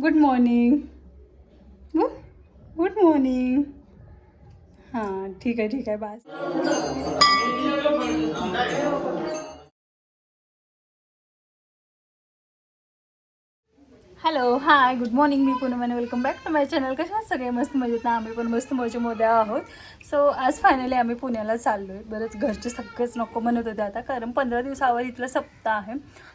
Good morning good morning हां ठीक आहे ठीक आहे बास हॅलो हाय गुड मॉर्निंग मी पूनम आणि welcome back to my channel कशा सगळे? मस्त मजेत ना? आम्ही पण मस्त मजेमध्ये आहोत. सो आज फायनली आम्ही पुण्याला चाललो आहे बरंच घरचे सगळेच नको म्हणत होते आता कारण पंधरा दिवसावर इथला सप्ताह आहे.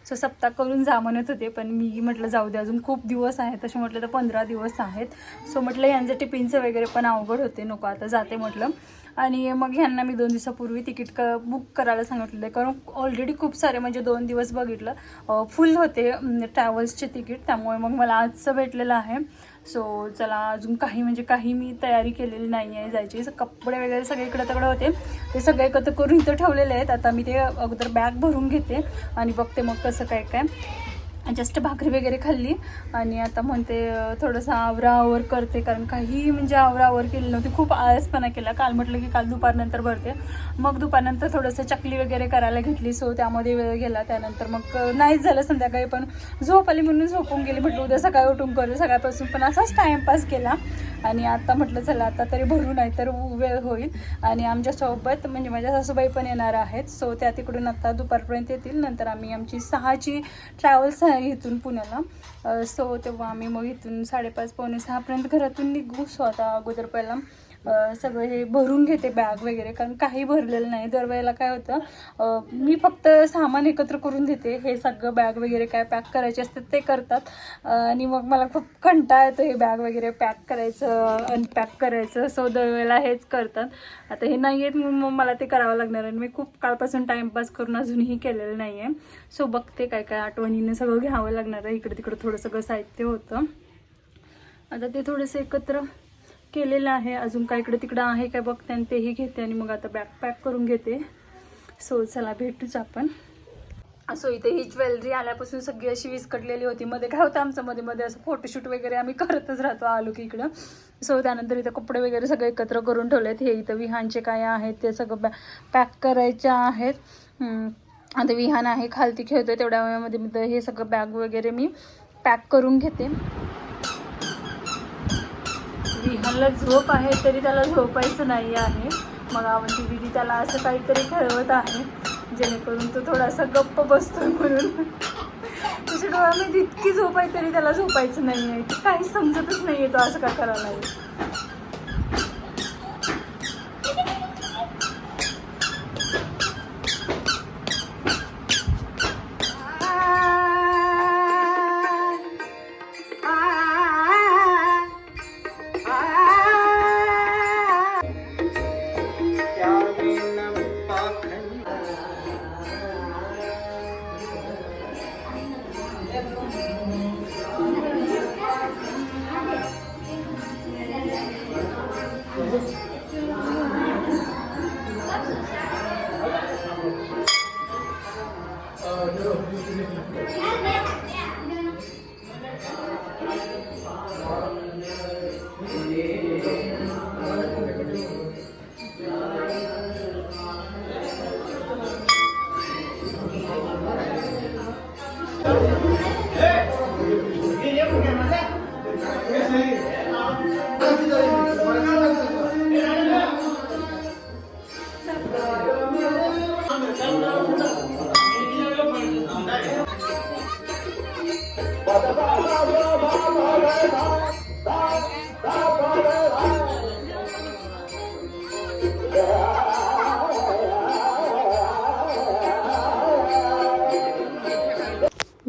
सो सप्ताह करून जा म्हणत होते पण मी म्हटलं जाऊ दे अजून खूप दिवस आहेत. तसे म्हटलं तर पंधरा दिवस आहेत. सो म्हटलं यांचं टिफिनचं वगैरे पण अवघड होते नको आता जाते म्हटलं. आणि मग ह्यांना मी दोन दिवसापूर्वी तिकीट क बुक करायला सांगितलेलं आहे. कारण ऑलरेडी खूप सारे म्हणजे दोन दिवस बघितलं. फुल होते ट्रॅव्हल्सचे तिकीट. त्यामुळे मग मला आजचं भेटलेलं आहे. सो चला अजून काही म्हणजे काही मी तयारी केलेली नाही आहे जायची कपडे वगैरे सगळे इकडं तिकडं होते. ते सगळे एकत्र करून इथं ठेवलेले आहेत. आता मी ते अगोदर बॅग भरून घेते आणि बघते मग कसं काय काय. जस्ट भाकरी वगैरे खाल्ली. आणि आता म्हणते थोडंसं आवरावर करते कारण काही म्हणजे आवरावर केली नव्हती. खूप आळसपणा केला. काल म्हटलं की काल दुपारनंतर भरते. मग दुपारनंतर थोडंसं चकली वगैरे करायला घेतली. सो त्यामध्ये वेळ गेला. त्यानंतर मग नाहीच झालं संध्याकाळी पण झोप आली म्हणून झोपून गेली. म्हटलं उद्या सकाळी उठून करू. सकाळपासून पण असाच टाईमपास केला. आणि आता म्हटलं चला आता तरी भरू नाही तर वेळ होईल. आणि आमच्यासोबत म्हणजे माझ्या सासूबाई पण येणार आहेत. सो त्या तिकडून आता दुपारपर्यंत येतील. नंतर आम्ही आमची सहाची ट्रॅव्हल्स आहे इथून पुण्याला. सो तेव्हा आम्ही मग इथून साडेपाच पावणे सहापर्यंत घरातून निघू सो आता अगोदर पहिला सगळं हे भरून घेते बॅग वगैरे कारण काही भरलेलं नाही. दरवेळेला काय होतं मी फक्त सामान एकत्र करून देते. हे सगळं बॅग वगैरे काय पॅक करायचे असतात ते करतात. आणि मग मला खूप कंटाळा येतो हे बॅग वगैरे पॅक करायचं अनपॅक करायचं. सो दरवेळेला हेच करतात. आता हे नाही आहेत मग मला ते करावं लागणार आणि मी खूप काळपासून टाईमपास करून अजूनही केलेलं नाही आहे सो बघते काय काय आठवणीनं सगळं घ्यावं लागणार आहे. इकडे तिकडे थोडं सगळं साहित्य होतं. आता ते थोडंसं एकत्र केलेलं आहे. अजून काय इकडे तिकडं आहे काय बघते आणि तेही घेते आणि मग आता बॅग पॅक करून घेते. सो चला भेटूच आपण. सो इथे ही ज्वेलरी आल्यापासून सगळी अशी विस्कटलेली होती. मध्ये काय होतं आमचं? मध्ये मध्ये असं फोटोशूट वगैरे आम्ही करतच राहतो आलो की इकडं. सो त्यानंतर इथं कपडे वगैरे सगळे एकत्र करून ठेवलेत. हे इथं विहानचे काय आहेत ते सगळं बॅ पॅक करायचे आहेत. आता विहान आहे खालती खेळतो तेवढ्या वेळामध्ये मी हे सगळं बॅग वगैरे मी पॅक करून घेते. मला झोप आहे तरी त्याला झोपायचं नाही आहे. मग आवडती दिदी त्याला असं काहीतरी खेळवत आहे जेणेकरून तो थोडासा गप्प बसतोय म्हणून. तुझ्या डोळ्यामध्ये इतकी झोप आहे तरी त्याला झोपायचं नाही आहे काही समजतच नाही आहे तो असं का करायला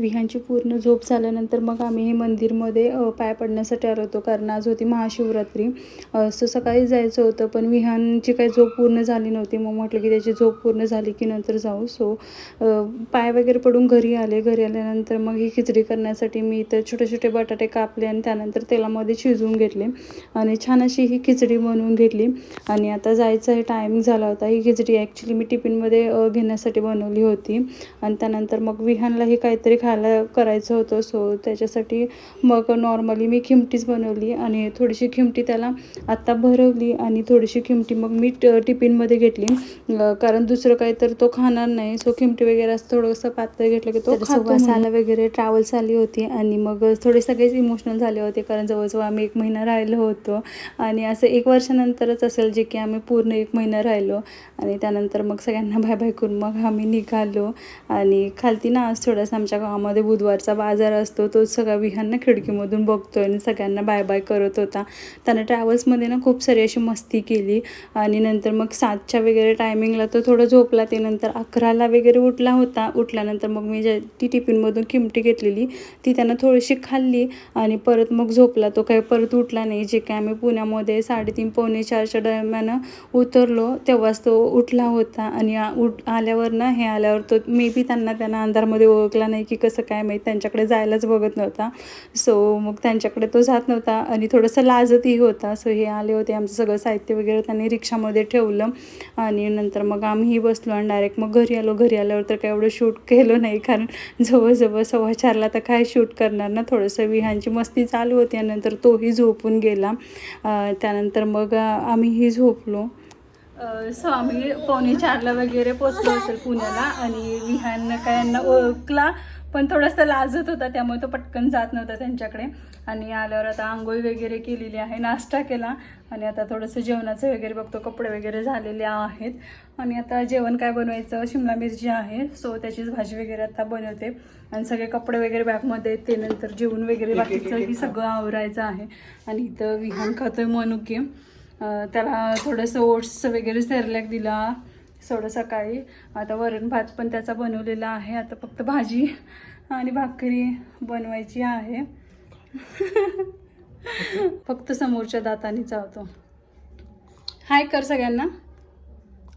विहांची पूर्ण झोप झाल्यानंतर मग आम्ही हे मंदिरमध्ये पाय पडण्यासाठी आलो होतो कारण आज होती महाशिवरात्री. असं सो सकाळी जायचं होतं पण विहानची काही झोप पूर्ण झाली नव्हती. मग म्हटलं की त्याची झोप पूर्ण झाली की नंतर जाऊ. सो पाय वगैरे पडून घरी आले. घरी आल्यानंतर मग ही खिचडी करण्यासाठी मी इथं छोटे छोटे बटाटे कापले आणि त्यानंतर तेलामध्ये शिजवून घेतले. आणि छान अशी ही खिचडी बनवून घेतली. आणि आता जायचं हे टायमिंग झाला होता. ही खिचडी ॲक्च्युली मी टिफिनमध्ये घेण्यासाठी बनवली होती. आणि त्यानंतर मग विहानलाही काहीतरी खा खायला करायचं होतं सो त्याच्यासाठी मग नॉर्मली मी खिमटीच बनवली आणि थोडीशी खिमटी त्याला आत्ता भरवली आणि थोडीशी खिमटी मग मी टिफिनमध्ये घेतली. कारण दुसरं काही तर तो खाणार नाही. सो खिमटी वगैरे असं थोडंसं पातळ घेतलं की तो आला वगैरे ट्रॅव्हल्स आली होती आणि मग थोडे सगळेच इमोशनल झाले होते कारण जवळजवळ आम्ही एक महिना राहिलो होतो. आणि असं एक वर्षानंतरच असेल जे की आम्ही पूर्ण एक महिना राहिलो आणि त्यानंतर मग सगळ्यांना बाय बाय करून मग आम्ही निघालो. आणि खालती ना आज थोडासा आमच्या गावामध्ये बुधवारचा बाजार असतो तो सगळा विहांना खिडकीमधून बघतो आणि सगळ्यांना बाय बाय करत होता. त्यानं ट्रॅव्हल्समध्ये ना खूप सारी अशी मस्ती केली आणि नंतर मग सातच्या वगैरे टायमिंगला तो थोडं झोपला ते नंतर अकराला वगैरे उठला होता. उठल्यानंतर मग मी ज्या ती टिफिनमधून किमटी घेतलेली ती त्यानं थोडीशी खाल्ली आणि परत मग झोपला. तो काही परत उठला नाही. जे काय आम्ही पुण्यामध्ये साडेतीन पावणे चारच्या दरम्यान उतरलो तेव्हाच तो उठला होता. आणि उठ आल्यावर ना हे आल्यावर तो मे बी त्यांना त्यांना अंधारमध्ये ओळखला नाही की कसं काय माहीत? त्यांच्याकडे जायलाच बघत नव्हता. सो मग त्यांच्याकडे तो जात नव्हता आणि थोडंसं लाजतही होता. सो हे आले होते आमचं सगळं साहित्य वगैरे त्यांनी रिक्षामध्ये ठेवलं. आणि नंतर मग आम्हीही बसलो आणि डायरेक्ट मग घरी आलो. घरी आल्यावर तर काय एवढं शूट केलं नाही. कारण जवळजवळ सव्वा चारला तर काय शूट करणार ना? थोडंसं विहांची मस्ती चालू होती आणि नंतर तोही झोपून गेला. त्यानंतर मग आम्हीही झोपलो. सो आम्ही पावणे चारला वगैरे पोचलो असेल पुण्याला. आणि विहान काय यांना ओळखला. पण थोडासा लाजत होता त्यामुळे तो पटकन जात नव्हता त्यांच्याकडे. आणि आल्यावर आता आंघोळी वगैरे केलेली आहे नाश्ता केला. आणि आता थोडंसं जेवणाचं वगैरे बघतो कपडे वगैरे झालेले आहेत. आणि आता जेवण काय बनवायचं? शिमला मिरची आहे सो त्याचीच भाजी वगैरे आता बनवते. आणि सगळे कपडे वगैरे बॅगमध्ये. ते नंतर जेवण वगैरे बाकीचं ही सगळं आवरायचं आहे. आणि इथं विहान खातोय मनुके. त्याला थोडंसं ओट्स वगैरे सेरलॅक दिला. सोडं सकाळी. आता वरण भात पण त्याचा बनवलेला आहे. आता फक्त भाजी आणि भाकरी बनवायची आहे. फक्त समोरच्या दाताने चावतो. हाय कर सगळ्यांना.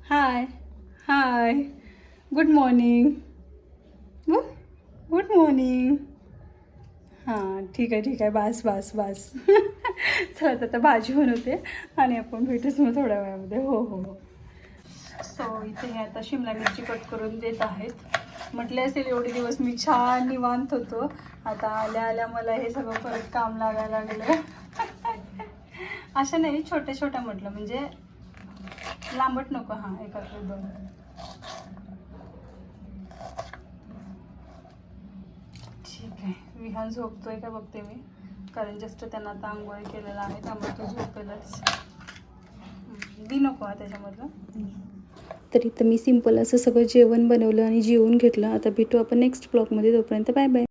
Hi hi good morning good morning हां ठीक आहे ठीक आहे. बास बास बास. चला आता भाजी बनवते आणि आपण भेटूच मग थोड्या वेळामध्ये. हो हो हो. सो इथे हे आता शिमला मिरची कट करून देत आहेत. म्हटले असेल एवढे दिवस मी छान निवांत होतो. आता आल्या आल्या मला हे सगळं परत काम लागायला लागलं अशा नाही छोट्या छोट्या म्हटलं म्हणजे लांबट नको हां एकाकडे दोन. ठीक आहे. विहान झोपतोय का बघते मी. कारण जस्ट त्यांना आता आंघोळ केलेला आहे त्यामुळे तो झोपेलच. दी नको हा त्याच्यामधलं. तर इथं मी सिंपल असं सगळं जेवण बनवलं आणि जेवून घेतलं. आता भेटू आपण नेक्स्ट ब्लॉगमध्ये तोपर्यंत बाय बाय